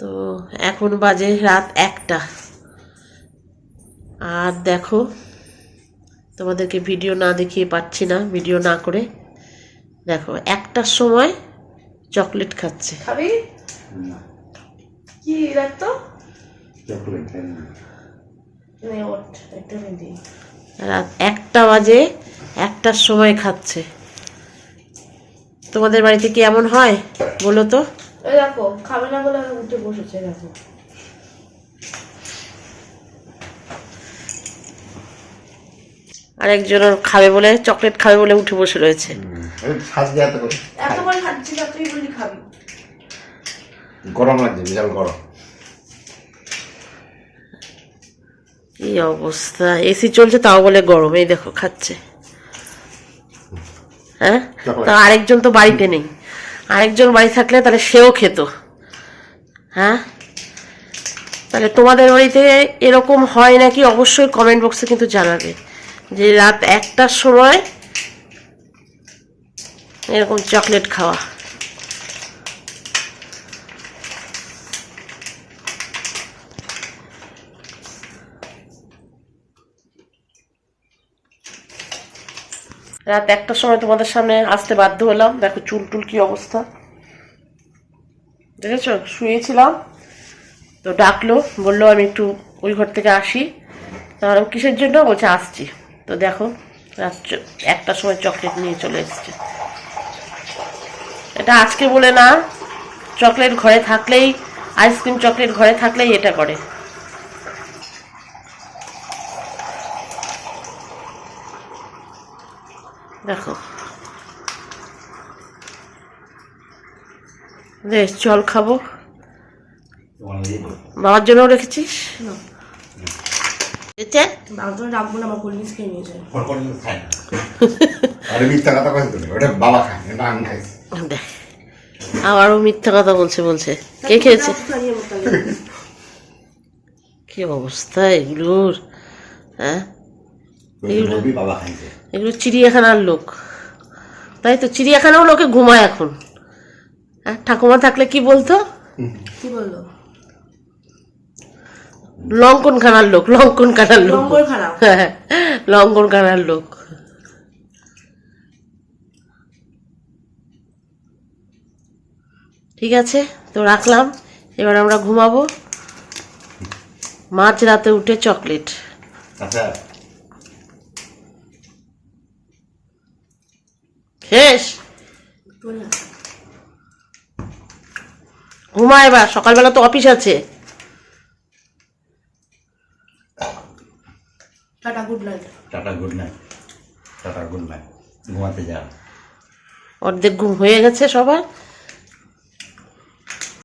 তো এখন বাজে রাত একটা। আর দেখো তোমাদেরকে ভিডিও না দেখিয়ে পাচ্ছি না ভিডিও না করে। দেখো একটার সময় চকলেট খাচ্ছে। খাবি? কি রাখতো রাত একটা বাজে একটার সময় খাচ্ছে। তোমাদের বাড়িতে কি এমন হয় বলো তো? এই দেখো খাবে না বলে আমি উঠে বসেছে দেখো। আর একজন খাবে বলে চকলেট খাবে বলে উঠে বসে রয়েছে। গরম লাগছে বিশাল গরম। এই অবস্থা এসি চলছে তাও বলে গরম এই দেখো খাচ্ছে। হ্যাঁ? তা আরেকজন তো বাড়িতে নেই। আরেকজন বাড়ি থাকলে তাহলে সেও খেত। হ্যাঁ? তাহলে তোমাদের বাড়িতে এরকম হয় নাকি? অবশ্যই কমেন্ট বক্সে কিন্তু জানাবে। যে রাত একটার সময় এরকম চকলেট খাওয়া। রাত একটার সময় তোমাদের সামনে আসতে বাধ্য হলাম। দেখো চুল টুল কি অবস্থা। দেখেছ? শুয়েছিলাম, তো ডাকলো, বলল আমি একটু ওই ঘর থেকে আসি। তাহলে কিসের জন্য? বলছে আসছি। তো দেখো রাত একটার সময় চকলেট নিয়ে চলে এসছে। এটা আজকে বলে না, চকলেট ঘরে থাকলেই, আইসক্রিম চকলেট ঘরে থাকলেই এটা করে। দেখো। রে চল খাব। বাবার জন্য রেখেছিস? এতে? রাখব না আমার কোল্ড ড্রিঙ্কস খেয়ে নিয়ে। আরে মিথ্যা কথা কথা ওটা বাবা খায় এটা আমি খাইছি। আবারও মিথ্যা কথা বলছে বলছে। কে খেয়েছে? কি অবস্থা এগুলোর হ্যাঁ? এগুলো- বাবা খাইছে। এগুলো চিড়িয়াখানার লোক। তাই তো চিড়িয়াখানাও লোকে ঘুমায় এখন। হ্যাঁ ঠাকুমা থাকলে কি বলতো? কি বলল? লঙ্কন খানার লোক লঙ্কন খানার লোক। লঙ্গর হ্যাঁ লঙ্কন খানার লোক। ঠিক আছে তো রাখলাম। এবার আমরা ঘুমাবো। মাঝ রাতে উঠে চকলেট। আচ্ছা। শেষ। ঘুমা এবার সকালবেলা তো অফিস আছে। Tata good night tata good night tata good night ঘুমাতে যাও। অর্ধেক ঘুম হয়ে গেছে সবার।